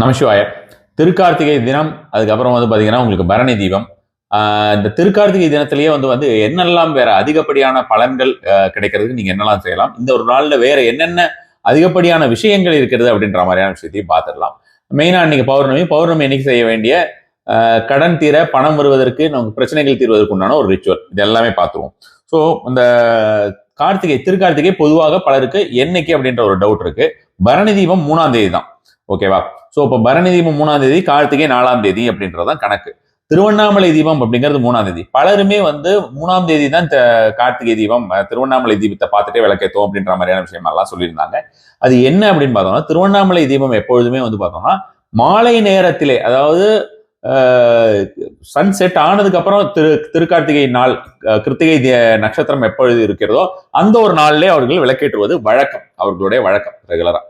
நமசிவாய. திருக்கார்த்திகை தினம் அதுக்கப்புறம் வந்து பார்த்தீங்கன்னா உங்களுக்கு பரணி தீபம். இந்த திருக்கார்த்திகை தினத்திலேயே வந்து வந்து என்னெல்லாம் வேற அதிகப்படியான பலன்கள் கிடைக்கிறதுக்கு நீங்க என்னெல்லாம் செய்யலாம்? இந்த ஒரு நாளில் வேற என்னென்ன அதிகப்படியான விஷயங்கள் இருக்கிறது அப்படின்ற மாதிரியான விஷயத்தையும் பார்த்துடலாம் மெயினாக இன்னைக்கு பௌர்ணமி. பௌர்ணமி இன்னைக்கு செய்ய வேண்டிய கடன் தீர பணம் வருவதற்கு நமக்கு பிரச்சனைகள் தீர்வதற்கு உண்டான ஒரு ரிச்சுவல் இது எல்லாமே பார்த்துருவோம் ஸோ இந்த கார்த்திகை திருக்கார்த்திகை பொதுவாக பலருக்கு என்னைக்கு அப்படின்ற ஒரு டவுட் இருக்கு. பரணி தீபம் மூணாம் தேதி தான். ஓகேவா ஸோ இப்போ பரணி தீபம் மூணாம் தேதி கார்த்திகை நாலாம் தேதி அப்படின்றதான் கணக்கு. திருவண்ணாமலை தீபம் அப்படிங்கிறது மூணாம் தேதி. பலருமே வந்து மூணாம் தேதி தான் கார்த்திகை தீபம் திருவண்ணாமலை தீபத்தை பார்த்துட்டே விளக்கேத்தோம் அப்படின்ற மாதிரியான விஷயமெல்லாம் சொல்லியிருந்தாங்க. அது என்ன அப்படின்னு பார்த்தோம்னா திருவண்ணாமலை தீபம் எப்பொழுதுமே வந்து பார்த்தோம்னா மாலை நேரத்திலே அதாவது சன்செட் ஆனதுக்கு அப்புறம் திரு திருக்கார்த்திகை நாள் அஹ், கிருத்திகை நட்சத்திரம் எப்பொழுது இருக்கிறதோ அந்த ஒரு நாள்லயே அவர்கள் விளக்கேற்றுவது வழக்கம் அவர்களுடைய வழக்கம் ரெகுலரா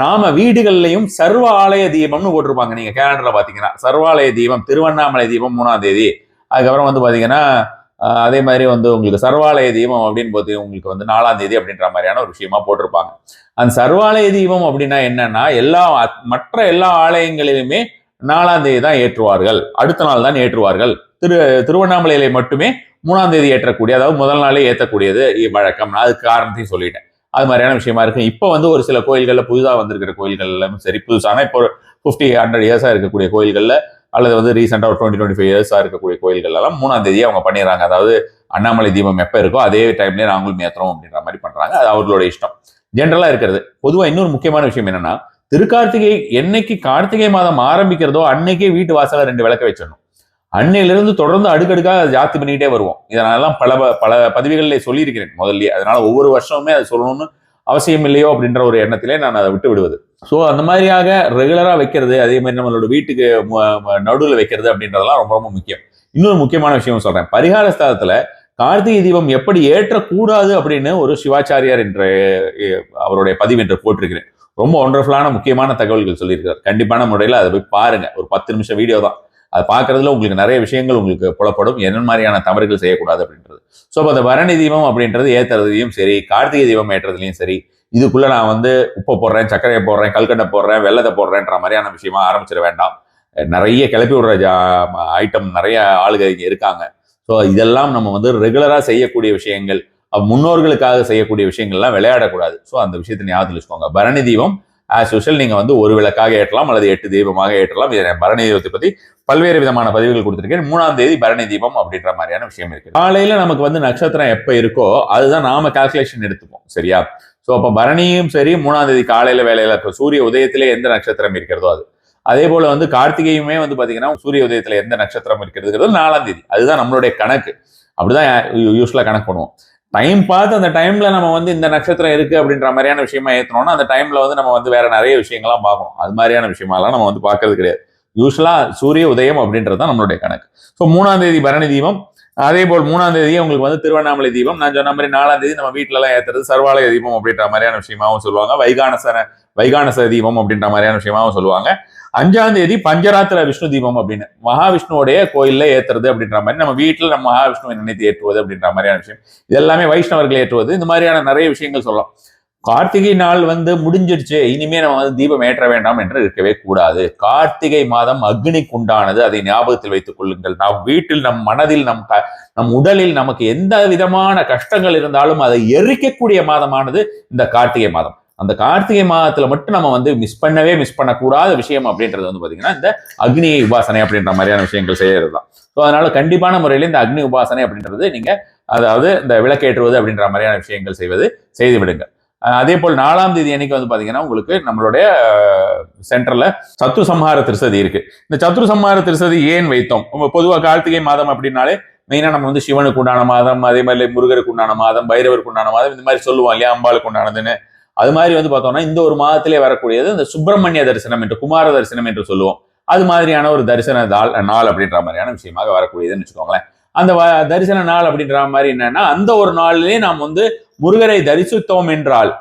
நாம வீடுகள்லையும் சர்வ ஆலய தீபம்னு போட்டிருப்பாங்க. நீங்க கேலண்டர்ல பாத்தீங்கன்னா சர்வாலய தீபம் திருவண்ணாமலை தீபம் மூணாம் தேதி. அதுக்கப்புறம் வந்து பாத்தீங்கன்னா அதே மாதிரி வந்து உங்களுக்கு சர்வாலய தீபம் அப்படின்னு போது உங்களுக்கு வந்து நாலாம் தேதி அப்படின்ற மாதிரியான ஒரு விஷயமா போட்டிருப்பாங்க. அந்த சர்வாலய தீபம் அப்படின்னா என்னன்னா எல்லா மற்ற எல்லா ஆலயங்களிலுமே நாலாம் தேதி தான் ஏற்றுவார்கள். அடுத்த நாள் தான் ஏற்றுவார்கள். திரு திருவண்ணாமலையில மட்டுமே மூணாம் தேதி ஏற்றக்கூடிய அதாவது முதல் நாளே ஏற்றக்கூடியது வழக்கம் நான் அதுக்கு காரணத்தையும் சொல்லிட்டேன். அது மாதிரியான விஷயமா இருக்கும் இப்போ வந்து ஒரு சில கோயில்களில் புதுதாக வந்திருக்கிற கோயில்கள்லாம் சரி புதுசான இப்போ ஃபிஃப்டி ஹண்ட்ரட் இயர்ஸாக இருக்கக்கூடிய கோயில்களில் அல்லது வந்து ரீசெண்டாக ஒரு டுவெண்ட்டி டுவெண்ட்டி ஃபைவ் இயர்ஸாக இருக்கக்கூடிய கோயில்கள்லாம் மூணாம் தேதி அவங்க பண்ணிடுறாங்க. அதாவது அண்ணாமலை தீபம் எப்போ இருக்கோ அதே டைம்லேயே நாங்களும் ஏற்றுறோம் அப்படின்ற மாதிரி பண்ணுறாங்க அது அவர்களோட இஷ்டம். ஜென்ரலாக இருக்கிறது. பொதுவாக இன்னொரு முக்கியமான விஷயம் என்னன்னா திருக்கார்த்திகை என்னைக்கு கார்த்திகை மாதம் ஆரம்பிக்கிறதோ அன்னைக்கே வீட்டு வாசலில் ரெண்டு விளக்க வச்சிடணும். அன்னையிலிருந்து தொடர்ந்து அடுக்கடுக்காக ஜாத்தி பண்ணிக்கிட்டே வருவோம். இதனாலலாம் பல ப- பல பதிவுகளில் சொல்லியிருக்கிறேன் முதல்லயே. அதனால ஒவ்வொரு வருஷமுமே அதை சொல்லணும்னு அவசியம் இல்லையோ அப்படின்ற ஒரு எண்ணத்திலே நான் அதை விட்டு விடுவது. ஸோ அந்த மாதிரியாக ரெகுலராக வைக்கிறது அதே மாதிரி நம்மளோட வீட்டுக்கு நடுவில் வைக்கிறது அப்படின்றதெல்லாம் ரொம்ப ரொம்ப முக்கியம். இன்னொரு முக்கியமான விஷயம் சொல்கிறேன் பரிகார ஸ்தலத்தில் கார்த்திகை தீபம் எப்படி ஏற்றக்கூடாது அப்படின்னு ஒரு சிவாச்சாரியார் என்ற அவருடைய பதிவு என்று போட்டிருக்கிறேன். ரொம்ப ஒண்டர்ஃபுல்லான முக்கியமான தகவல்கள் சொல்லியிருக்காரு. கண்டிப்பான முறையில் அதை போய் பாருங்கள் ஒரு பத்து நிமிஷம் வீடியோ தான். அதை பார்க்கறதுல உங்களுக்கு நிறைய விஷயங்கள் உங்களுக்கு புலப்படும். என்ன மாதிரியான தவறுகள் செய்யக்கூடாது அப்படின்றது. ஸோ அப்போ அந்த பரணி தீபம் அப்படின்றது ஏத்துறதுலையும் சரி கார்த்திகை தீபம் ஏற்றுறதுலையும் சரி இதுக்குள்ளே நான் வந்து உப்பை போடுறேன் சர்க்கரையை போடுறேன் கல்கண்டை போடுறேன் வெள்ளத்தை போடுறேன்ற மாதிரியான விஷயமா ஆரம்பிச்சிட வேண்டாம். நிறைய கிளப்பி விடுற ஐட்டம் நிறைய ஆளுகள் இங்கே இருக்காங்க. ஸோ இதெல்லாம் நம்ம வந்து ரெகுலராக செய்யக்கூடிய விஷயங்கள் முன்னோர்களுக்காக செய்யக்கூடிய விஷயங்கள்லாம் விளையாடக்கூடாது. ஸோ அந்த விஷயத்தை ஞாபகத்தில் வச்சுக்கோங்க. பரணி தீபம் ஆஸ் யூஷுவல் நீங்கள் வந்து ஒரு விளக்காக ஏற்றலாம் அல்லது எட்டு தீபமாக ஏற்றலாம். இதை பரணி தீபத்தை பற்றி பல்வேறு விதமான பதிவுகள் கொடுத்துருக்கேன். மூணாம் தேதி பரணி தீபம் அப்படின்ற மாதிரியான விஷயம் இருக்கு. காலையில நமக்கு வந்து நட்சத்திரம் எப்போ இருக்கோ அதுதான் நாம கால்குலேஷன் எடுத்துப்போம். சரியா? ஸோ அப்போ பரணியும் சரி மூணாம் தேதி காலையில் வேலையில இப்போ சூரிய உதயத்திலே எந்த நட்சத்திரம் இருக்கிறதோ அது. அதே போல வந்து கார்த்திகையுமே வந்து பார்த்தீங்கன்னா சூரிய உதயத்தில் எந்த நட்சத்திரம் இருக்கிறதுங்கிறது நாலாம் தேதி. அதுதான் நம்மளுடைய கணக்கு. அப்படிதான் யூஸ்வலாக கணக்கு பண்ணுவோம். டைம் பார்த்து அந்த டைம்ல நம்ம வந்து இந்த நட்சத்திரம் இருக்கு அப்படின்ற மாதிரியான விஷயமா ஏத்தணும்னா அந்த டைம்ல வந்து நம்ம வந்து வேற நிறைய விஷயங்கள்லாம் பார்க்கணும். அது மாதிரியான விஷயமாலாம் நம்ம வந்து பார்க்கறது கிடையாது. யூஸ்வலா சூரிய உதயம் அப்படின்றது தான் நம்மளுடைய கணக்கு. ஸோ மூணாம் தேதி பரணி தீபம். அதே போல் மூணாம் தேதி உங்களுக்கு வந்து திருவண்ணாமலை தீபம். நான் சொன்ன மாதிரி நாலாம் தேதி நம்ம வீட்டிலலாம் எல்லாம் ஏத்துறது சர்வாலய தீபம் அப்படின்ற மாதிரியான விஷயமாவும் சொல்லுவாங்க. வைகானசர வைகானச தீபம் அப்படின்ற மாதிரியான விஷயமாவும் சொல்லுவாங்க. அஞ்சாம் தேதி பஞ்சராத்திர விஷ்ணு தீபம் அப்படின்னு. மகாவிஷ்ணுவோடைய கோயில்ல ஏத்துறது அப்படின்ற மாதிரி நம்ம வீட்டுல நம்ம மகாவிஷ்ணுவை நினைத்து ஏற்றுவது அப்படின்ற மாதிரியான விஷயம். இது எல்லாமே வைஷ்ணவர்கள் ஏற்றுவது இந்த மாதிரியான நிறைய விஷயங்கள் சொல்லலாம். கார்த்திகை நாள் வந்து முடிஞ்சிடுச்சு இனிமே நம்ம வந்து தீபம் ஏற்ற வேண்டாம் என்று இருக்கவே கூடாது. கார்த்திகை மாதம் அக்னிக்கு உண்டானது அதை ஞாபகத்தில் வைத்துக் கொள்ளுங்கள். நம் வீட்டில் நம் மனதில் நம் நம் உடலில் நமக்கு எந்த விதமான கஷ்டங்கள் இருந்தாலும் அதை எரிக்கக்கூடிய மாதமானது இந்த கார்த்திகை மாதம். அந்த கார்த்திகை மாதத்துல மட்டும் நம்ம வந்து மிஸ் பண்ணவே மிஸ் பண்ணக்கூடாத விஷயம் அப்படின்றது வந்து பாத்தீங்கன்னா இந்த அக்னி உபாசனை அப்படின்ற மாதிரியான விஷயங்கள் செய்யறது தான் ஸோ அதனால கண்டிப்பான முறையில் இந்த அக்னி உபாசனை அப்படின்றது நீங்க அதாவது இந்த விளக்கேற்றுவது அப்படின்ற மாதிரியான விஷயங்கள் செய்வது செய்து விடுங்க. அதே போல் நாலாம் தேதி அன்னைக்கு வந்து பாத்தீங்கன்னா உங்களுக்கு நம்மளுடைய சென்டர்ல சத்ரு சம்ஹார திருசதி இருக்கு. இந்த சத்ரு சம்ஹார திருசதி ஏன் வைத்தோம்? நம்ம பொதுவா கார்த்திகை மாதம் அப்படின்னாலே மெயினா நம்ம வந்து சிவனுக்கு உண்டான மாதம் அதே மாதிரி முருகருக்கு உண்டான மாதம் பைரவருக்கு உண்டான மாதம் இந்த மாதிரி சொல்லுவோம் இல்லையா அம்பாளுக்கு உண்டானதுன்னு. அது மாதிரி வந்து பார்த்தோம்னா இந்த ஒரு மாதத்திலே வரக்கூடியது இந்த சுப்பிரமணிய தரிசனம் என்று குமார தரிசனம் என்று சொல்லுவோம். அது மாதிரியான ஒரு தரிசன நாள் நாள் அப்படின்ற மாதிரியான விஷயமாக வரக்கூடியதுன்னு வச்சுக்கோங்களேன். அந்த வ- தரிசன நாள் அப்படின்ற மாதிரி என்னன்னா அந்த ஒரு நாளிலே நாம் வந்து முருகரை தரிசித்தோம் என்றால்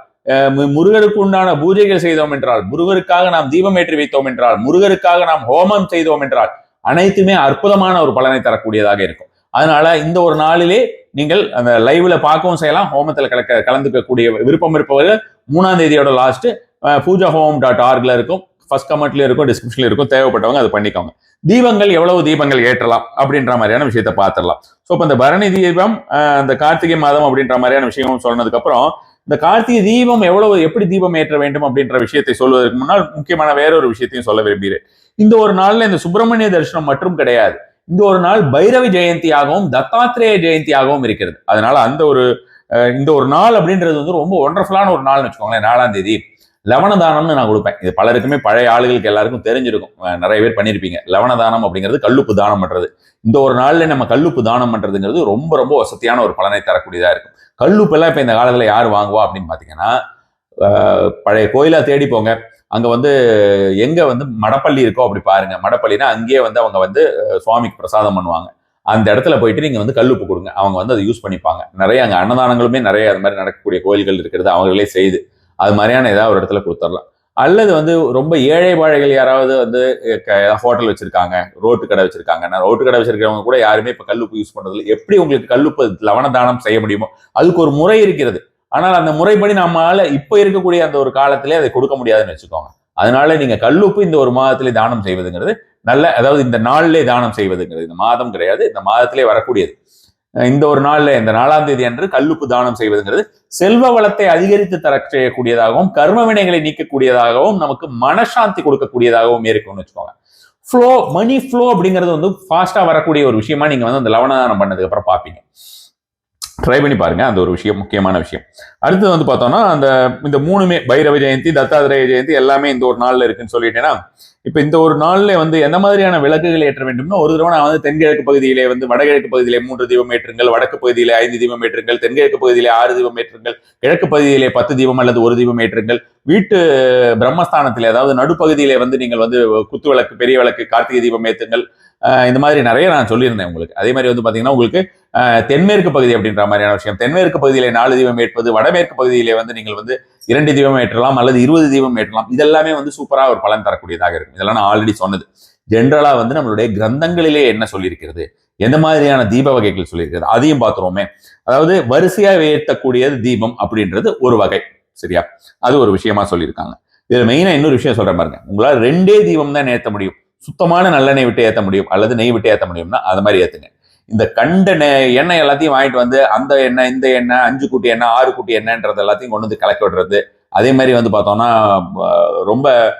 முருகருக்கு உண்டான பூஜைகள் செய்தோம் என்றால் முருகருக்காக நாம் தீபம் ஏற்றி வைத்தோம் என்றால் முருகருக்காக நாம் ஹோமம் செய்தோம் என்றால் அனைத்துமே அற்புதமான ஒரு பலனை தரக்கூடியதாக இருக்கும். அதனால இந்த ஒரு நாளிலே நீங்கள் அந்த லைவ்ல பார்க்கவும் செய்யலாம். ஹோமத்தில் கலக்க கலந்துக்கக்கூடிய விருப்பம் இருப்பவர்கள் மூணாம் தேதியோட லாஸ்ட் பூஜா ஹோம் டாட் ஆர்க்ல இருக்கும் ஃபர்ஸ்ட் கமெண்ட்லேயும் இருக்கும் டிஸ்கிரிப்ஷன்ல இருக்கும். தேவைப்பட்டவங்க அதை பண்ணிக்கோங்க. தீபங்கள் எவ்வளவு தீபங்கள் ஏற்றலாம் அப்படின்ற மாதிரியான விஷயத்தை பார்த்துடலாம். ஸோ இப்போ இந்த பரணி தீபம் அந்த கார்த்திகை மாதம் அப்படின்ற மாதிரியான விஷயமும் சொன்னதுக்கு அப்புறம் இந்த கார்த்திகை தீபம் எவ்வளவு எப்படி தீபம் ஏற்ற வேண்டும் அப்படின்ற விஷயத்தை சொல்வதற்கு முன்னால் முக்கியமான வேறொரு விஷயத்தையும் சொல்ல விரும்புகிறேன். இந்த ஒரு நாளில் இந்த சுப்பிரமணிய தரிசனம் மட்டும் கிடையாது. இந்த ஒரு நாள் பைரவி ஜெயந்தியாகவும் தத்தாத்திரேய ஜெயந்தியாகவும் இருக்கிறது. அதனால அந்த ஒரு இந்த ஒரு நாள் அப்படின்றது வந்து ரொம்ப ஒண்டர்ஃபுல்லான ஒரு நாள்னு வச்சுக்கோங்களேன் நாலாம் தேதி. லவண தானம்னு நான் கொடுப்பேன். இது பலருக்குமே பழைய ஆளுகளுக்கு எல்லாருக்கும் தெரிஞ்சிருக்கும். நிறைய பேர் பண்ணியிருப்பீங்க லவண தானம் அப்படிங்கிறது கல்லுப்பு தானம் பண்றது. இந்த ஒரு நாளில் நம்ம கல்லுப்பு தானம் பண்றதுங்கிறது ரொம்ப ரொம்ப வசதியான ஒரு பலனை தரக்கூடியதாக இருக்கும். கல்லுப்பு எல்லாம் இந்த காலத்தில் யார் வாங்குவா அப்படின்னு பார்த்தீங்கன்னா பழைய கோயிலாக தேடி போங்க. அங்க வந்து எங்க வந்து மடப்பள்ளி இருக்கோ அப்படி பாருங்க. மடப்பள்ளினா அங்கேயே வந்து அவங்க வந்து சுவாமிக்கு பிரசாதம் பண்ணுவாங்க. அந்த இடத்துல போயிட்டு நீங்க வந்து கல்லுப்பு கொடுங்க. அவங்க வந்து அதை யூஸ் பண்ணிப்பாங்க. நிறைய அங்க அன்னதானங்களுமே நிறைய அது மாதிரி நடக்கக்கூடிய கோயில்கள் இருக்கிறது அவங்களே செய்து அது மாதிரியான ஏதாவது ஒரு இடத்துல கொடுத்துடலாம். அல்லது வந்து ரொம்ப ஏழை வாழைகள் யாராவது வந்து ஹோட்டல் வச்சிருக்காங்க ரோட்டு கடை வச்சிருக்காங்க. நான் ரோட்டு கடை வச்சிருக்கிறவங்க கூட யாருமே இப்ப கல்லுப்பு யூஸ் பண்றது இல்லை எப்படி உங்களுக்கு கல்லுப்பு லவண தானம் செய்ய முடியுமோ அதுக்கு ஒரு முறை இருக்கிறது. ஆனால் அந்த முறைப்படி நம்மளால இப்ப இருக்கக்கூடிய அந்த ஒரு காலத்திலே அதை கொடுக்க முடியாதுன்னு வச்சுக்கோங்க. அதனால நீங்க கல்லுப்பு இந்த ஒரு மாதத்திலே தானம் செய்வதுங்கிறது நல்ல அதாவது இந்த நாளிலே தானம் செய்வதுங்கிறது. இந்த மாதம் கிடையாது இந்த மாதத்திலே வரக்கூடியது. இந்த ஒரு நாள்ல இந்த நாலாம் தேதி அன்று கல்லுப்பு தானம் செய்வதுங்கிறது செல்வ வளத்தை அதிகரித்து தர செய்யக்கூடியதாகவும் கர்ம வினைகளை நீக்கக்கூடியதாகவும் நமக்கு மனசாந்தி கொடுக்கக்கூடியதாகவும் இருக்கும்னு வச்சுக்கோங்க. ஃப்ளோ மணி ஃப்ளோ அப்படிங்கிறது வந்து ஃபாஸ்டா வரக்கூடிய ஒரு விஷயமா நீங்க வந்து அந்த லவணதானம் பண்ணதுக்கு அப்புறம் பார்ப்பீங்க. ட்ரை பண்ணி பாருங்க அந்த ஒரு விஷயம் முக்கியமான விஷயம். அடுத்தது வந்து பார்த்தோம்னா அந்த இந்த மூணுமே பைரவ ஜெயந்தி தத்தாத்திரேய ஜெயந்தி எல்லாமே இந்த ஒரு நாள்ல இருக்குன்னு சொல்லிட்டேன்னா இப்ப இந்த ஒரு நாள்ல வந்து எந்த மாதிரியான விளக்குகள் ஏற்ற வேண்டும்னா ஒரு தடவை நான் வந்து தென்கிழக்கு பகுதியிலே வந்து வடகிழக்கு பகுதியிலே மூன்று தீபம் ஏற்றுங்கள் வடக்கு பகுதியிலே ஐந்து தீபம் ஏற்றுங்கள் தென்கிழக்கு பகுதியிலே ஆறு தீபம் ஏற்றுங்கள் கிழக்கு பகுதியிலே பத்து தீபம் அல்லது ஒரு தீபம் ஏற்றுங்கள் வீட்டு பிரம்மஸ்தானத்தில் அதாவது நடுப்பகுதியிலே வந்து நீங்கள் வந்து குத்து விளக்கு பெரிய விளக்கு கார்த்திகை தீபம் ஏற்றுங்கள் இந்த மாதிரி நிறைய நான் சொல்லியிருந்தேன் உங்களுக்கு. அதே மாதிரி வந்து பாத்தீங்கன்னா உங்களுக்கு தென்மேற்கு பகுதி அப்படின்ற மாதிரியான விஷயம். தென்மேற்கு பகுதியிலே நாலு தீபம் ஏற்பது வடமேற்கு பகுதியிலே வந்து நீங்கள் வந்து இரண்டு தீபம் ஏற்றலாம் அல்லது இருபது தீபம் ஏற்றலாம். இதெல்லாமே வந்து சூப்பராக ஒரு பலன் தரக்கூடியதாக இருக்கும். இதெல்லாம் நான் ஆல்ரெடி சொன்னது. ஜென்ரலாக வந்து நம்மளுடைய கிரந்தங்களிலே என்ன சொல்லியிருக்கிறது? எந்த மாதிரியான தீப வகைகள் சொல்லியிருக்கிறது? அதையும் பார்த்துருவோமே. அதாவது வரிசையாக ஏற்றக்கூடியது தீபம் அப்படின்றது ஒரு வகை. சரியா? அது ஒரு விஷயமா சொல்லியிருக்காங்க. இதில் மெயினா இன்னொரு விஷயம் சொல்கிற பாருங்க. உங்களால் ரெண்டே தீபம் தான் ஏற்ற முடியும். சுத்தமான நல்லெண்ணெய் விட்டு ஏற்ற முடியும் அல்லது நெய் விட்டு ஏற்ற முடியும்னா அது மாதிரி ஏத்துங்க. இந்த கண்ட நெ- எண்ணெய் எல்லாத்தையும் வாங்கிட்டு வந்து அந்த எண்ணெய் இந்த எண்ணெய் அஞ்சு குட்டி எண்ணெய் ஆறு குட்டி எண்ணெய்ன்றது எல்லாத்தையும் கொண்டு வந்து கலக்கி விடுறது. அதே மாதிரி வந்து பார்த்தோம்னா ரொம்ப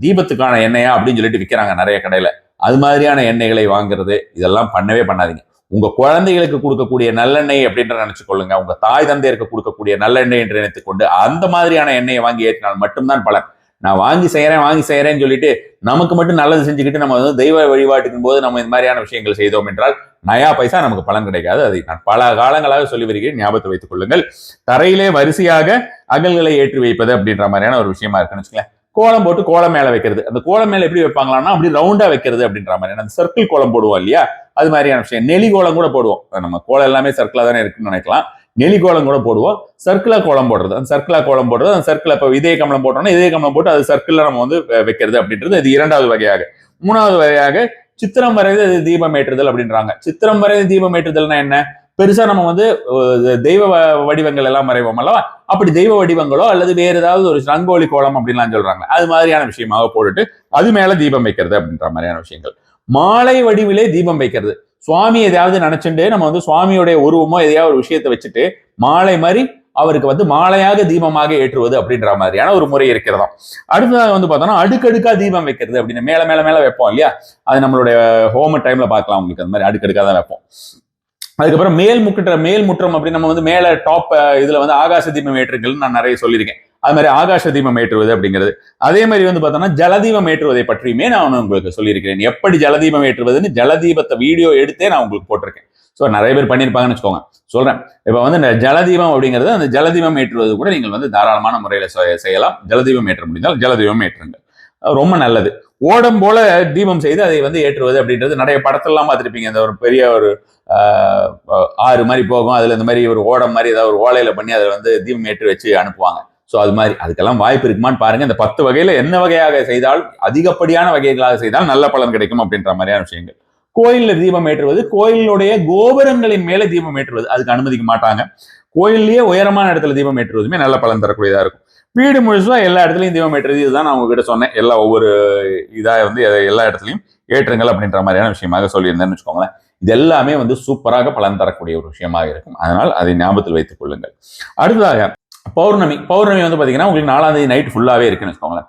தீபத்துக்கான எண்ணெயா அப்படின்னு சொல்லிட்டு விற்கிறாங்க நிறைய கடையில். அது மாதிரியான எண்ணெய்களை வாங்குறது இதெல்லாம் பண்ணவே பண்ணாதீங்க. உங்க குழந்தைகளுக்கு கொடுக்கக்கூடிய நல்லெண்ணெய் அப்படின்ற நினச்சி கொள்ளுங்க. உங்க தாய் தந்தையருக்கு கொடுக்கக்கூடிய நல்லெண்ணெய் என்று நினைத்துக்கொண்டு அந்த மாதிரியான எண்ணெயை வாங்கி ஏற்றினால் மட்டும்தான் பலன். நான் வாங்கி செய்கிறேன் வாங்கி செய்கிறேன்னு சொல்லிட்டு நமக்கு மட்டும் நல்லது செஞ்சுக்கிட்டு நம்ம வந்து தெய்வ வழிபாட்டுக்கும் போது நம்ம இந்த மாதிரியான விஷயங்கள் செய்தோம் என்றால் நயா பைசா நமக்கு பலன் கிடைக்காது. அதை நான் பல காலங்களாக சொல்லி வருகிறேன். ஞாபகத்தை வைத்துக் கொள்ளுங்கள். தரையிலே வரிசையாக அகல்களை ஏற்றி வைப்பது அப்படின்ற மாதிரியான ஒரு விஷயமா இருக்குன்னு வச்சுக்கோங்களேன். கோலம் போட்டு கோலம் மேலே வைக்கிறது. அந்த கோலம் மேலே எப்படி வைப்பாங்களான்னா அப்படி ரவுண்டா வைக்கிறது அப்படின்ற மாதிரியான அந்த சர்க்கிள் கோலம் போடுவோம் இல்லையா? அது மாதிரியான விஷயம். நெலி கோலம் கூட போடுவோம். நம்ம கோலம் எல்லாமே சர்க்கிளாக தானே இருக்குன்னு நினைக்கலாம். நெலி கோலம் கூட போடுவோம். சர்க்கிளாக கோலம் போடுறது. அந்த சர்க்கிளாக கோலம் போடுறது. அந்த சர்க்கிள் இப்போ இதய கமலம் போட்டோம்னா இதய கமலம் போட்டு அது சர்க்கிளில் நம்ம வந்து வைக்கிறது அப்படின்றது. இது இரண்டாவது வகையாக. மூணாவது வகையாக சித்திரம் வரைது அது தீபம் ஏற்றுதல் அப்படின்றாங்க. சித்திரம் வரைது தீபம் ஏற்றுதல்னா என்ன? பெருசா நம்ம வந்து தெய்வ வடிவங்கள் எல்லாம் வரைவோம் அல்லவா? அப்படி தெய்வ வடிவங்களோ அல்லது வேற ஏதாவது ஒரு ரங்கோலி கோலம் அப்படின்லாம் சொல்றாங்க. அது மாதிரியான விஷயமாக போட்டுட்டு அது மேல தீபம் வைக்கிறது அப்படின்ற மாதிரியான விஷயங்கள். மாலை வடிவிலே தீபம் வைக்கிறது. சுவாமி எதையாவது நினைச்சுட்டு நம்ம வந்து சுவாமியுடைய உருவமோ எதையாவது ஒரு விஷயத்தை வச்சுட்டு மாலை மாதிரி அவருக்கு வந்து மாலையாக தீபமாக ஏற்றுவது அப்படின்ற மாதிரியான ஒரு முறை இருக்கிறதாம். அடுத்ததாக வந்து பார்த்தோம்னா அடுக்கடுக்கா தீபம் வைக்கிறது அப்படின்னு மேல மேல மேல வைப்போம் இல்லையா? அது நம்மளுடைய ஹோம் டைம்ல பார்க்கலாம் உங்களுக்கு அந்த மாதிரி அடுக்கடுக்கா தான் வைப்போம். அதுக்கப்புறம் மேல் முக்கிட்ட மேல் முற்றம் அப்படின்னு நம்ம வந்து மேல டாப் இதுல வந்து ஆகாச தீபம் ஏற்றுங்கள்னு நான் நிறைய சொல்லியிருக்கேன். அது மாதிரி ஆகாச தீபம் ஏற்றுவது அப்படிங்கிறது. அதே மாதிரி வந்து பார்த்தோம்னா ஜலதீபம் ஏற்றுவதை பற்றியுமே நான் உங்களுக்கு சொல்லியிருக்கிறேன். எப்படி ஜலதீபம் ஏற்றுவதுன்னு ஜலதீபத்தை வீடியோ எடுத்தே நான் உங்களுக்கு போட்டிருக்கேன். ஸோ நிறைய பேர் பண்ணியிருப்பாங்கன்னு வச்சுக்கோங்க. சொல்றேன். இப்போ வந்து இந்த ஜலதீபம் அப்படிங்கிறது அந்த ஜலதீபம் ஏற்றுவது கூட நீங்கள் வந்து தாராளமான முறையில் செய்யலாம். ஜலதீபம் ஏற்ற முடிந்தால் ஜலதீபம் ஏற்றுங்க ரொம்ப நல்லது. ஓடம் போல தீபம் செய்து அதை வந்து ஏற்றுவது அப்படின்றது நிறைய படத்தெல்லாம் பார்த்துருப்பீங்க. இந்த ஒரு பெரிய ஒரு ஆறு மாதிரி போகும். அதில் இந்த மாதிரி ஒரு ஓடம் மாதிரி ஏதாவது ஒரு ஓலையில் பண்ணி அதில் வந்து தீபம் ஏற்றி வச்சு அனுப்புவாங்க. ஸோ அது மாதிரி அதுக்கெல்லாம் வாய்ப்பு இருக்குமான்னு பாருங்க. இந்த பத்து வகையில் என்ன வகையாக செய்தால் அதிகப்படியான வகைகளாக செய்தால் நல்ல பலன் கிடைக்கும் அப்படின்ற மாதிரியான விஷயங்கள். கோயிலில் தீபம் ஏற்றுவது கோயிலுடைய கோபுரங்களின் மேலே தீபம் ஏற்றுவது அதுக்கு அனுமதிக்க மாட்டாங்க. கோயில்லேயே உயரமான இடத்துல தீபம் ஏற்றுவதுமே நல்ல பலன் தரக்கூடியதாக இருக்கும். வீடு முழுசாக எல்லா இடத்துலையும் தீபம் ஏற்றுறது. இதுதான் நான் உங்ககிட்ட சொன்னேன். எல்லா ஒவ்வொரு இதாக வந்து எல்லா இடத்துலையும் ஏற்றுங்கள் அப்படின்ற மாதிரியான விஷயமாக சொல்லியிருந்தேன்னு வச்சுக்கோங்களேன். இது எல்லாமே வந்து சூப்பராக பலன் தரக்கூடிய ஒரு விஷயமாக இருக்கும். அதனால் அதை ஞாபகத்தில் வைத்துக் கொள்ளுங்கள். அடுத்ததாக பௌர்ணமி. பௌர்ணமி வந்து பார்த்தீங்கன்னா உங்களுக்கு நாலாம் தேதி நைட் ஃபுல்லாகவே இருக்குன்னு வச்சுக்கோங்களேன்.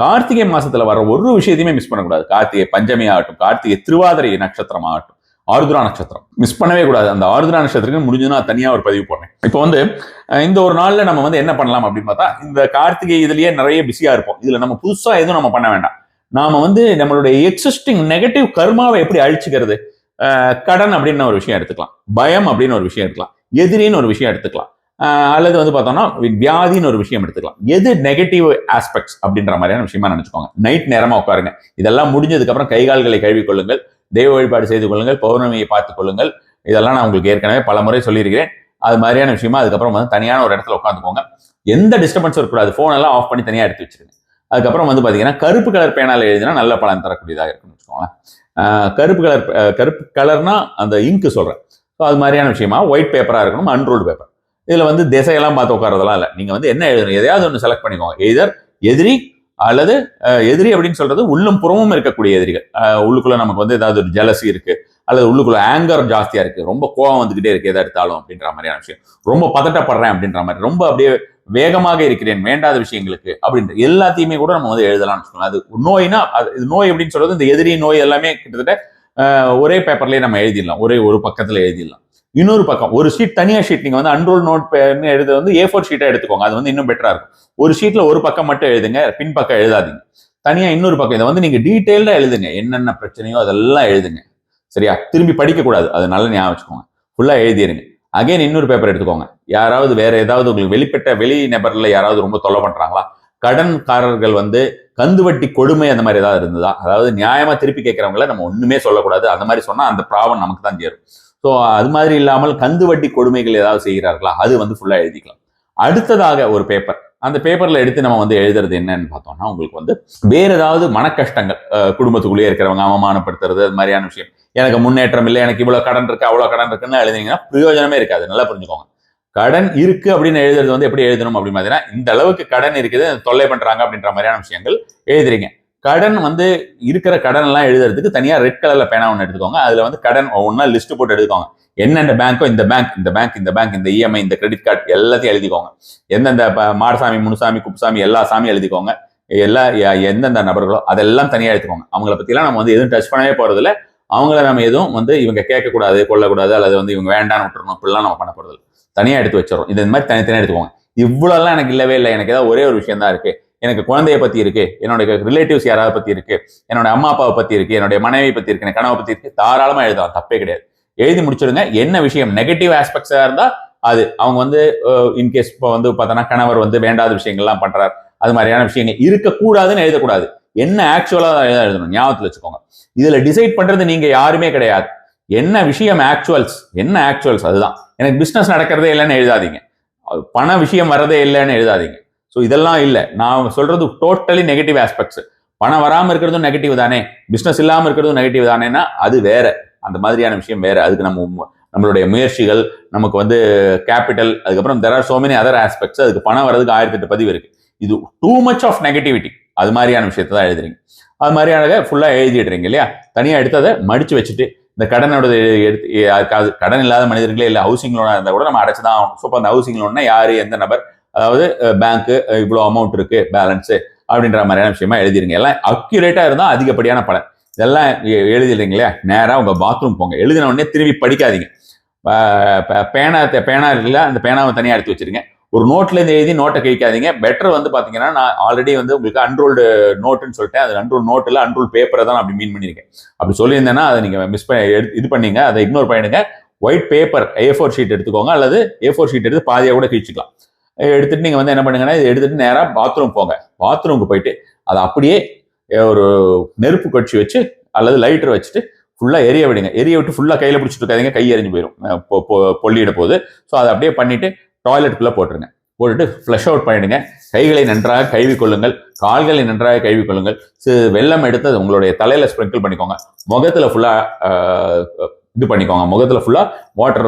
கார்த்திகை மாசத்துல வர ஒரு விஷயத்தையுமே மிஸ் பண்ணக்கூடாது. கார்த்திகை பஞ்சமி ஆகட்டும் கார்த்திகை திருவாதிரை நட்சத்திரம் ஆகட்டும் ஆருத்ரா நட்சத்திரம். மிஸ் பண்ணவே கூடாது. அந்த ஆருத்ரா நட்சத்திரத்துக்கு முடிஞ்சதுன்னா தனியா ஒரு பதிவு போடுறேன். இப்போ வந்து இந்த ஒரு நாள்ல நம்ம வந்து என்ன பண்ணலாம் அப்படின்னு பார்த்தா இந்த கார்த்திகை இதுலயே நிறைய பிஸியா இருப்போம். இதுல நம்ம புதுசா எதுவும் நம்ம பண்ண வேண்டாம். நாம வந்து நம்மளுடைய எக்ஸிஸ்டிங் நெகட்டிவ் கர்மாவை எப்படி அழிச்சுக்கிறது? கடன் அப்படின்னு ஒரு விஷயம் எடுத்துக்கலாம். பயம் அப்படின்னு ஒரு விஷயம் எடுக்கலாம் எதிரின்னு ஒரு விஷயம் எடுத்துக்கலாம். அல்லது வந்து பார்த்தோம்னா வியாதின்னு ஒரு விஷயம் எடுத்துக்கலாம். எது நெகட்டிவ் ஆஸ்பெக்ட்ஸ் அப்படின்ற மாதிரியான விஷயமா நினச்சிக்கோங்க. நைட் நேரமாக உட்காருங்க. இதெல்லாம் முடிஞ்சதுக்கு அப்புறம் கை கால்களை கழுவி கொள்ளுங்கள். தெய்வ வழிபாடு செய்து கொள்ளுங்கள். பௌர்ணமியை பார்த்து கொள்ளுங்கள். இதெல்லாம் நான் உங்களுக்கு ஏற்கனவே பல முறை சொல்லியிருக்கிறேன். அது மாதிரியான விஷயமா அதுக்கப்புறம் வந்து தனியான ஒரு இடத்துல உட்காந்துக்கோங்க. எந்த டிஸ்டர்பன்ஸும் இருக்கக்கூடாது. ஃபோன் எல்லாம் ஆஃப் பண்ணி தனியாக எடுத்து வச்சிருங்க. அதுக்கப்புறம் வந்து பார்த்தீங்கன்னா கருப்பு கலர் பேனால் எழுதினா நல்ல பலன் தரக்கூடியதாக இருக்கும்னு வச்சுக்கோங்களேன். கருப்பு கலர் கருப்பு கலர்னால் அந்த இங்கு சொல்கிறேன் ஸோ அது மாதிரியான விஷயமா? ஒயிட் பேப்பராக இருக்கணும் அன்ரோல்டு பேப்பர் இதில் வந்து திசையெல்லாம் பார்த்து உட்காரதெல்லாம் இல்லை. நீங்கள் வந்து என்ன எழுதணும்? எதையாவது ஒன்று செலக்ட் பண்ணிக்கோங்க. எதர் எதிரி அல்லது எதிரி அப்படின்னு சொல்கிறது உள்ளும் புறமும் இருக்கக்கூடிய எதிரிகள். உள்ளுக்குள்ளே நமக்கு வந்து ஏதாவது ஒரு ஜலசி இருக்குது அல்லது உள்ளுக்குள்ள ஆங்கர் ஜாஸ்தியாக இருக்குது ரொம்ப கோவம் வந்துக்கிட்டே இருக்குது எதை எடுத்தாலும் அப்படின்ற மாதிரியான விஷயம். ரொம்ப பதட்டப்படுறேன் அப்படின்ற மாதிரி. ரொம்ப அப்படியே வேகமாக இருக்கிறேன் வேண்டாத விஷயங்களுக்கு அப்படின்ற எல்லாத்தையுமே கூட நம்ம வந்து எழுதலாம்னு சொல்லலாம் அது நோய்னா அது இது நோய் அப்படின்னு சொல்றது இந்த எதிரி நோய் எல்லாமே கிட்டத்தட்ட ஒரே பேப்பர்லயே நம்ம எழுதிடலாம். ஒரே ஒரு பக்கத்துல எழுதிடலாம். இன்னொரு பக்கம் ஒரு ஷீட் தனியா ஷீட் நீங்க வந்து அன்ரோல் நோட் எழுத வந்து ஏ ஃபோர் ஷீட்டாக எடுத்துக்கோங்க. அது வந்து இன்னும் பெட்டரா இருக்கும். ஒரு ஷீட்ல ஒரு பக்கம் மட்டும் எழுதுங்க பின் பக்கம் எழுதாதீங்க. தனியா இன்னொரு பக்கம் இதை வந்து நீங்க டீட்டெயில்டா எழுதுங்க. என்னென்ன பிரச்சனையோ அதெல்லாம் எழுதுங்க. சரியா? திரும்பி படிக்க கூடாது அது நல்ல ஞாபகம் வச்சுக்கோங்க. ஃபுல்லா எழுதிடுங்க அகைன் இன்னொரு பேப்பர் எடுத்துக்கோங்க. யாராவது வேற ஏதாவது உங்களுக்கு வெளிப்பட்ட வெளி நபர்ல யாராவது ரொம்ப தொல்லை பண்றாங்களா? கடன்காரர்கள் வந்து கந்து வட்டி கொடுமை அந்த மாதிரி ஏதாவது இருந்ததா? அதாவது நியாயமா திருப்பி கேட்குறவங்கள நம்ம ஒண்ணுமே சொல்லக்கூடாது. அந்த மாதிரி சொன்னா அந்த ப்ராப்ளம் நமக்கு தான் சேரும். ஸோ அது மாதிரி இல்லாமல் கந்து வட்டி கொடுமைகள் ஏதாவது செய்கிறார்களா? அது வந்து ஃபுல்லாக எழுதிக்கலாம். அடுத்ததாக ஒரு பேப்பர் அந்த பேப்பர்ல எடுத்து நம்ம வந்து எழுதுறது என்னன்னு பார்த்தோம்னா உங்களுக்கு வந்து வேற ஏதாவது மன கஷ்டங்கள் குடும்பத்துக்குள்ளேயே இருக்கிறவங்க அவமானப்படுத்துறது அது மாதிரியான விஷயம். எனக்கு முன்னேற்றம் இல்லை எனக்கு இவ்வளவு கடன் இருக்கு அவ்வளவு கடன் இருக்குன்னு எழுதினீங்கன்னா பிரயோஜனமே இருக்காது. நல்லா புரிஞ்சுக்கோங்க. கடன் இருக்கு அப்படின்னு எழுதுறது வந்து எப்படி எழுதணும் அப்படின்னு பார்த்தீங்கன்னா இந்த அளவுக்கு கடன் இருக்குது தொல்லை பண்றாங்க அப்படின்ற மாதிரியான விஷயங்கள் எழுதுறீங்க. கடன் வந்து இருக்கிற கடன் எல்லாம் எழுதுறதுக்கு தனியா ரெட் கலர்ல பேனா ஒன்று எடுத்துக்கோங்க. அதுல வந்து கடன் ஒவ்வொன்றா லிஸ்ட் போட்டு எடுத்துக்கோங்க. என்னென்ன பேங்க்கோ இந்த பேங்க் இந்த பேங்க் இந்த பேங்க் இந்த இஎம்ஐ இந்த கிரெடிட் கார்டு எல்லாத்தையும் எழுதிக்கோங்க. எந்தெந்த ப- மாடசாமி முனுசாமி குப்புசாமி எல்லா சாமியும் எழுதிக்கோங்க. எல்லா எந்தெந்த நபர்களோ அதெல்லாம் தனியா எடுத்துக்கோங்க. அவங்கள பத்திலாம் நம்ம வந்து எதுவும் டச் பண்ணவே போகிறதில்ல அவங்கள நம்ம எதுவும் வந்து இவங்க கேட்கக்கூடாது கொள்ளக்கூடாது அல்லது வந்து இவங்க வேண்டாம்னு விட்டுறணும். இப்படிலாம் நம்ம பண்ண போறதில்ல. தனியா எடுத்து வச்சிடறோம். இது இந்த மாதிரி தனித்தனியா எடுத்துக்கோங்க. இவ்வளோலாம் எனக்கு இல்லவே இல்லை. எனக்கு ஏதாவது ஒரே ஒரு விஷயம் தான் இருக்கு. எனக்கு குழந்தைய பத்தி இருக்கு என்னோட ரிலேட்டிவ்ஸ் யாராவது பத்தி இருக்கு என்னோட அம்மா அப்பாவை பத்தி இருக்கு என்னுடைய மனைவி பத்தி இருக்கு என் கனவை பத்தி இருக்கு தாராளமா எழுதலாம் தப்பே கிடையாது. எழுதி முடிச்சிடுங்க. என்ன விஷயம்? நெகட்டிவ் ஆஸ்பெக்ட்ஸா இருந்தா அது அவங்க வந்து இன்கேஸ் இப்போ வந்து பார்த்தோன்னா கணவர் வந்து வேண்டாத விஷயங்கள்லாம் பண்றார். அது மாதிரியான விஷயங்கள் இருக்கக்கூடாதுன்னு எழுதக்கூடாது. என்ன ஆக்சுவலா எழுதணும்? ஞாபகத்தில் வச்சுக்கோங்க. இதுல டிசைட் பண்றது நீங்க யாருமே கிடையாது. என்ன விஷயம் ஆக்சுவல்ஸ் என்ன ஆக்சுவல்ஸ் அதுதான். எனக்கு பிஸ்னஸ் நடக்கிறதே இல்லைன்னு எழுதாதீங்க. பண விஷயம் வரதே இல்லைன்னு எழுதாதீங்க. ஸோ இதெல்லாம் இல்லை. நான் சொல்றது டோட்டலி நெகட்டிவ் ஆஸ்பெக்ட்ஸ் பணம் வராமல் இருக்கிறதும் நெகட்டிவ் தானே? பிஸ்னஸ் இல்லாமல் இருக்கிறதும் நெகட்டிவ் தானேன்னா அது வேற. அந்த மாதிரியான விஷயம் வேற. அதுக்கு நம்ம நம்மளுடைய முயற்சிகள் நமக்கு வந்து கேபிட்டல் அதுக்கப்புறம் there are so many other aspects அதுக்கு பணம் வர்றதுக்கு ஆயிரத்தி எட்டு பதிவு இருக்கு. இது டூ மச் ஆஃப் நெகட்டிவிட்டி அது மாதிரியான விஷயத்த தான் எழுதுறீங்க. அது மாதிரியான ஃபுல்லாக எழுதிடுறீங்க இல்லையா? தனியாக எடுத்து அதை மடிச்சு வச்சுட்டு இந்த கடனோட எடுத்து கடன் இல்லாத மனிதர்களே இல்லை ஹவுசிங் லோனாக இருந்தால் கூட நம்ம அடைச்சு தான் ஆகணும் ஸோ அந்த ஹவுசிங் லோன்னா யார்? எந்த நபர்? அதாவது பேங்க்கு இவ்வளோ அமௌண்ட் இருக்கு பேலன்ஸு அப்படின்ற மாதிரியான விஷயமா எழுதிருங்க. எல்லாம் அக்யூரேட்டாக இருந்தால் அதிகப்படியான பலன். இதெல்லாம் எ- நேராக உங்கள் பாத்ரூம் போங்க. எழுதின உடனே திரும்பி படிக்காதீங்க. பேனா பேனா இருக்குல்ல அந்த பேனாவை தனியாக எடுத்து வச்சுருங்க. ஒரு நோட்லேருந்து எழுதி நோட்டை கழிக்காதீங்க. பெட்டர் வந்து பார்த்தீங்கன்னா நான் ஆல்ரெடி வந்து உங்களுக்கு அன்ரோல்டு நோட்டுன்னு சொல்லிட்டேன். அது அன்ரோல் நோட்டில் அன்ரோல் பேப்பரை தான் நான் அப்படி மீன் பண்ணியிருக்கேன். அப்படி சொல்லியிருந்தேன்னா அதை நீங்கள் மிஸ் பண்ணி எடுத்து- இது பண்ணீங்க. அதை இக்னோர் பண்ணிடுங்க. White paper A four sheet எடுத்துக்கோங்க. அல்லது ஏ ஃபோர் ஷீட் எடுத்து பாதியாக கூட கழிச்சிக்கலாம். எடுத்துட்டு நீங்க வந்து என்ன பண்ணுங்கன்னா இதை எடுத்துட்டு நேரா பாத்ரூம் போங்க. பாத்ரூமுக்கு போயிட்டு அதை அப்படியே ஒரு நெருப்பு கட்சி வச்சு அல்லது லைட்டர் வச்சுட்டு ஃபுல்லா எரிய விடுங்க. எரிய விட்டு ஃபுல்லா கையில பிடிச்சிட்டு இருக்காதிங்க கை எரிஞ்சு போயிடும் அஹ் பொல்லிட போகுது ஸோ அதை அப்படியே பண்ணிட்டு டாய்லெட்டுக்குள்ள போட்டுருங்க. போட்டுட்டு ஃப்ளஷ் அவுட் பண்ணிடுங்க. கைகளை நன்றாக கழுவி கொள்ளுங்கள். கால்களை நன்றாக கழுவி கொள்ளுங்கள். வெள்ளம் எடுத்து அது உங்களுடைய தலையில ஸ்ப்ரிங்கிள் பண்ணிக்கோங்க. முகத்துல ஃபுல்லா இது பண்ணிக்கோங்க. முகத்துல ஃபுல்லா வாட்டர்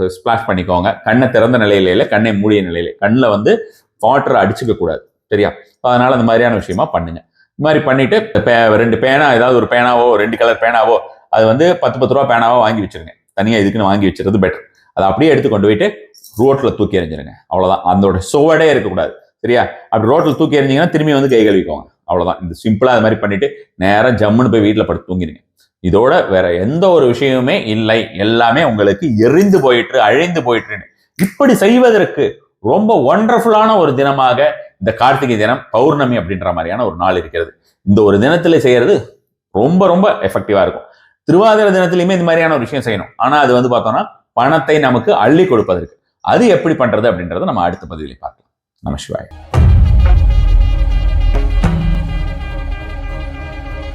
ஸ்பிளாஷ் பண்ணிக்கோங்க. கண்ணை திறந்த நிலையில இல்லை கண்ணை மூடிய நிலையில. கண்ணில் வந்து வாட்டர் அடிச்சுக்க கூடாது. சரியா? அதனால அந்த மாதிரியான விஷயமா பண்ணுங்க. இந்த மாதிரி பண்ணிட்டு பே- ரெண்டு பேனா ஏதாவது ஒரு பேனாவோ ரெண்டு கலர் பேனாவோ அது வந்து பத்து பத்து ரூபா பேனாவோ வாங்கி வச்சிருங்க. தனியா இதுக்குன்னு வாங்கி வச்சிருது பெட்டர் அதை அப்படியே எடுத்து கொண்டு போயிட்டு ரோட்ல தூக்கி எறிஞ்சிருங்க. அவ்வளவுதான். அதோட சுவடே இருக்கக்கூடாது. சரியா? அப்படி ரோட்ல தூக்கி எறிஞ்சிங்கன்னா திரும்பி வந்து கை கழுவிக்கோங்க. அவ்வளோதான் இந்த சிம்பிளாக அது மாதிரி பண்ணிட்டு நேராக ஜம்முன்னு போய் வீட்டில் படுத்து தூங்கிடுங்க. இதோட வேற எந்த ஒரு விஷயமுமே இல்லை. எல்லாமே உங்களுக்கு எரிந்து போயிட்டு அழிந்து போயிட்டுன்னு இப்படி செய்வதற்கு ரொம்ப ஒண்டர்ஃபுல்லான ஒரு தினமாக இந்த கார்த்திகை தினம் பௌர்ணமி அப்படின்ற மாதிரியான ஒரு நாள் இருக்கிறது. இந்த ஒரு தினத்தில் செய்யறது ரொம்ப ரொம்ப எஃபெக்டிவாக இருக்கும். திருவாதிரை தினத்திலையுமே இந்த மாதிரியான ஒரு விஷயம் செய்யணும். ஆனால் அது வந்து பார்த்தோம்னா பணத்தை நமக்கு அள்ளி கொடுப்பதற்கு. அது எப்படி பண்றது அப்படின்றத நம்ம அடுத்த பதிவில் பார்க்கலாம். நம சிவாய்.